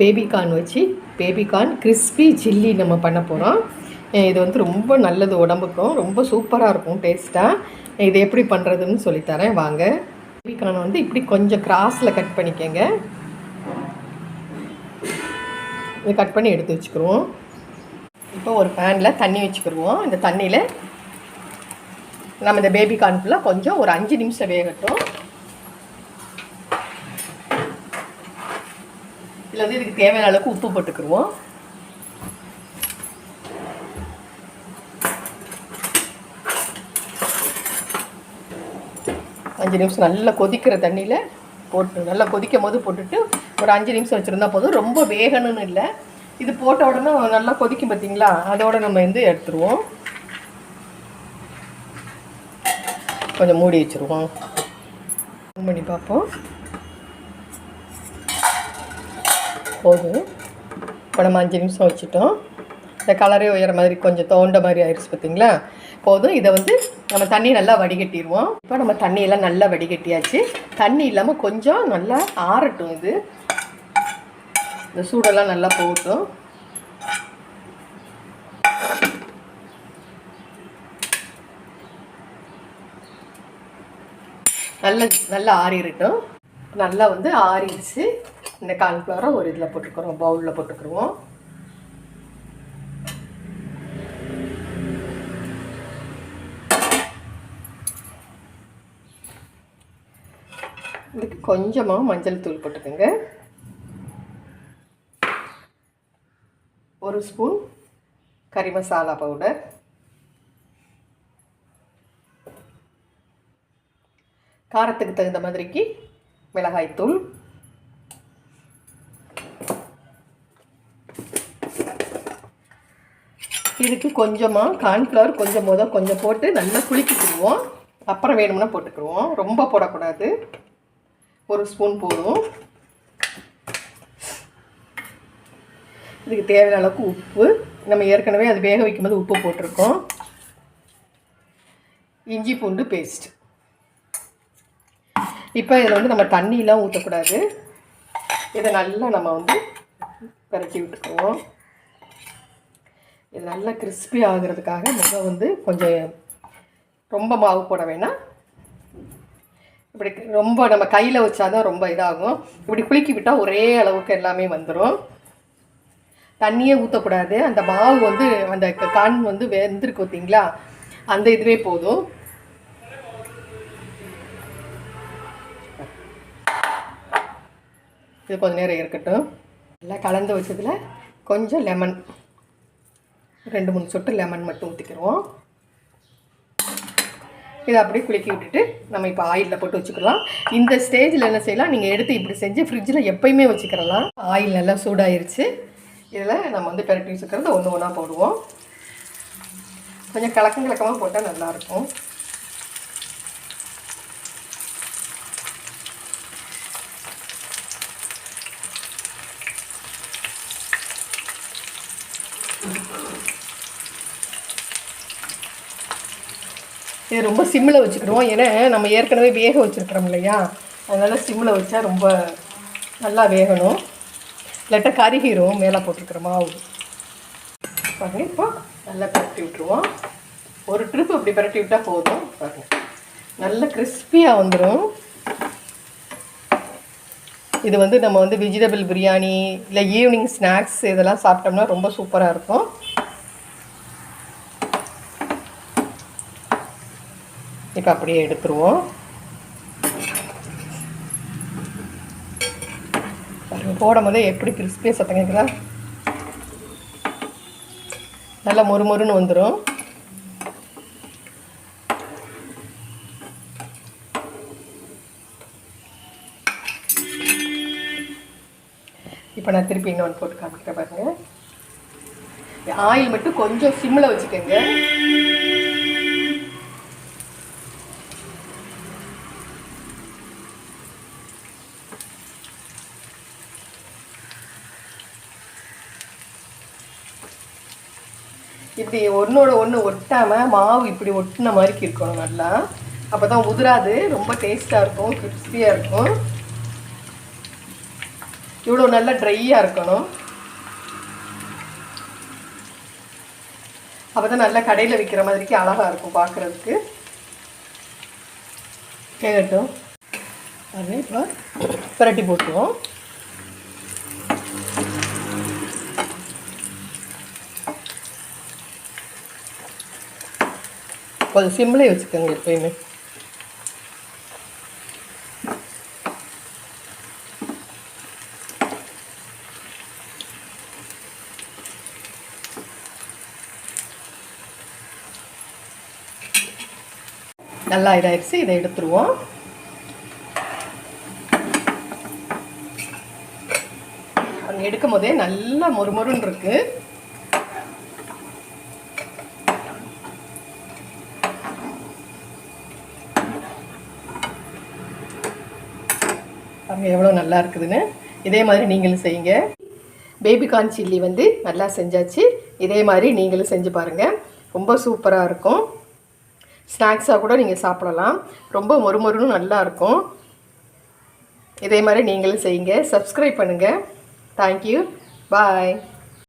Baby corn வச்சு baby corn crispy chilli நம்ம பண்ண போகிறோம் இது வந்து ரொம்ப நல்லது உடம்புக்கும் ரொம்ப சூப்பராக இருக்கும் டேஸ்ட்டாக இது எப்படி பண்ணுறதுன்னு சொல்லித்தரேன் வாங்க. பேபிகார்ன் வந்து இப்படி கொஞ்சம் கிராஸில் கட் பண்ணிக்கங்க. இது கட் பண்ணி எடுத்து வச்சுக்கிடுவோம் இப்போ ஒரு பேனில் தண்ணி வச்சுக்கிடுவோம் இந்த தண்ணியில் நம்ம இந்த பேபிகார்ன் ஃபுல்லாக கொஞ்சம் ஒரு அஞ்சு நிமிஷம் வேகட்டும். இதில் வந்து இதுக்கு தேவையான அளவுக்கு உப்பு போட்டுக்கிருவோம். அஞ்சு நிமிஷம் நல்லா கொதிக்கிற தண்ணியில் போட்டு நல்லா கொதிக்கும் போது போட்டுட்டு ஒரு அஞ்சு நிமிஷம் வச்சுருந்தா போதும். ரொம்ப வேகணும்னு இல்லை. இது போட்ட உடனே நல்லா கொதிக்கும் பார்த்தீங்களா அதோட நம்ம வந்து எடுத்துருவோம். கொஞ்சம் மூடி வச்சுருவோம். ஆன் பண்ணி பார்ப்போம். போதும் இப்போ நம்ம அஞ்சு நிமிஷம் வச்சுட்டோம். இந்த கலரே உயர மாதிரி கொஞ்சம் தோண்ட மாதிரி ஆயிடுச்சு பார்த்தீங்களா போதும். இதை வந்து நம்ம தண்ணி நல்லா வடிகட்டிடுவோம் இப்போ நம்ம தண்ணியெல்லாம் நல்லா வடிகட்டியாச்சு. தண்ணி இல்லாமல் கொஞ்சம் நல்லா ஆறட்டும் இது. இந்த சூடெல்லாம் நல்லா போகட்டும். நல்ல நல்லா ஆறிடட்டும் நல்லா வந்து ஆறிடுச்சு. இந்த கார்ன்ஃப்ளவரை ஒரு இதில் போட்டுக்கிறோம் பவுலில் போட்டுக்கிருவோம். இதுக்கு கொஞ்சமாக மஞ்சள் தூள் போட்டுக்கோங்க. ஒரு ஸ்பூன் கறி மசாலா பவுடர். காரத்துக்கு தகுந்த மாதிரிக்கு மிளகாய்த்தூள். இதுக்கு கொஞ்சமாக கார்ன்ஃப்ளவர் கொஞ்சம் முத கொஞ்சம் போட்டு நல்லா குளிக்கிட்டுருவோம் அப்புறம் வேணும்னா போட்டுக்கிடுவோம். ரொம்ப போடக்கூடாது. ஒரு ஸ்பூன் போதும். இதுக்கு தேவையான அளவுக்கு உப்பு. நம்ம ஏற்கனவே அது வேக வைக்கும்போது உப்பு போட்டிருக்கோம். இஞ்சி பூண்டு பேஸ்ட் இப்போ இதில் வந்து நம்ம தண்ணியெலாம் ஊற்றக்கூடாது. இதை நல்லா நம்ம வந்து பரட்டி விட்டுக்குவோம். இது நல்லா கிறிஸ்பி ஆகிறதுக்காக முகம் வந்து கொஞ்சம் ரொம்ப மாவு போட வேணாம். இப்படி ரொம்ப நம்ம கையில் வச்சா தான் ரொம்ப இதாகும். இப்படி குலுக்கி விட்டால் ஒரே அளவுக்கு எல்லாமே வந்துடும் தண்ணியே ஊற்றக்கூடாது அந்த மாவு வந்து அந்த கான் வந்து வெந்திருக்கு பார்த்தீங்களா? அந்த இதுவே போதும். இது கொஞ்சம் நேரம் இருக்கட்டும். நல்லா கலந்து வச்சதில் கொஞ்சம் லெமன் ரெண்டு மூணு சொட்டு லெமன் மட்டும் ஊற்றிக்கிடுவோம் இதை அப்படியே குலுக்கி விட்டுட்டு நம்ம இப்போ ஆயிலில் போட்டு வச்சுக்கலாம். இந்த ஸ்டேஜில் என்ன செய்யலாம்? நீங்கள் எடுத்து இப்படி செஞ்சு ஃப்ரிட்ஜில் எப்பயுமே வச்சுக்கிறலாம் ஆயில் நல்லா சூடாயிருச்சு. இதில் நம்ம வந்து பெரட்டி வச்சுக்கிறது ஒன்று ஒன்றா போடுவோம். கொஞ்சம் கலக்கம் கலக்கமாக போட்டால் நல்லாயிருக்கும் இது ரொம்ப சிம்மில் வச்சுக்கிடுவோம் ஏன்னா நம்ம ஏற்கனவே வேக வச்சுருக்குறோம் இல்லையா? அதனால் சிம்மில் வச்சா ரொம்ப நல்லா வேகணும். இல்லாட்டா கருகிரும். மேலே போட்டிருக்கிற மாவு. பாருங்க இப்போ நல்லா பரட்டி விட்டுருவோம். ஒரு ட்ரிப் அப்படி பரட்டி விட்டால் போதும். பாருங்க. நல்ல கிறிஸ்பியாக வந்துடும் இது வந்து நம்ம வந்து வெஜிடபிள் பிரியாணி இல்லை ஈவினிங் ஸ்நாக்ஸ் இதெல்லாம் சாப்பிட்டோம்னா ரொம்ப சூப்பராக இருக்கும். இப்போ அப்படியே எடுத்துருவோம். போடும் போதே எப்படி கிறிஸ்பியாக சத்தம் கேட்குதா நல்லா மொறு மொறுன்னு வந்துடும் இப்போ நான் திருப்பி இன்னொன்று போட்டு காமிக்கிறேன் பாருங்க. ஆயில் மட்டும் கொஞ்சம் சிம்மில் வச்சுக்கோங்க. இப்படி ஒன்றோட ஒன்று ஒட்டாமல் மாவு இப்படி ஒட்டின மாதிரி இருக்கணும் நல்லா. அப்போ தான் உதிராது ரொம்ப டேஸ்ட்டாக இருக்கும் கிறிஸ்பியாக இருக்கும். இவ்வளோ நல்லா ட்ரையாக இருக்கணும். அப்போ தான் நல்லா கடையில் விற்கிற மாதிரிக்கு அழகாக இருக்கும் பார்க்குறதுக்கு கேட்கட்டும் அதே இப்போ பிரட்டி போட்டுருவோம். கொஞ்சம் சிம்லேயே வச்சுக்கோங்க எப்பயுமே. நல்லா இதாகிடுச்சு இதை எடுத்துருவோம். எடுக்கும் போதே நல்லா மொறுமொருன்னு இருக்கு. பாருங்கள் எவ்வளோ நல்லா இருக்குதுன்னு. இதே மாதிரி நீங்களும் செய்யுங்க. பேபிகார்ன் சில்லி வந்து நல்லா செஞ்சாச்சு. இதே மாதிரி நீங்களும் செஞ்சு பாருங்கள் ரொம்ப சூப்பராக இருக்கும். ஸ்நாக்ஸாக கூட நீங்கள் சாப்பிடலாம். ரொம்ப மொறுமொறுன்னு நல்லாயிருக்கும் இதே மாதிரி நீங்களும் செய்யுங்க. சப்ஸ்கிரைப் பண்ணுங்கள் தேங்க்யூ பாய்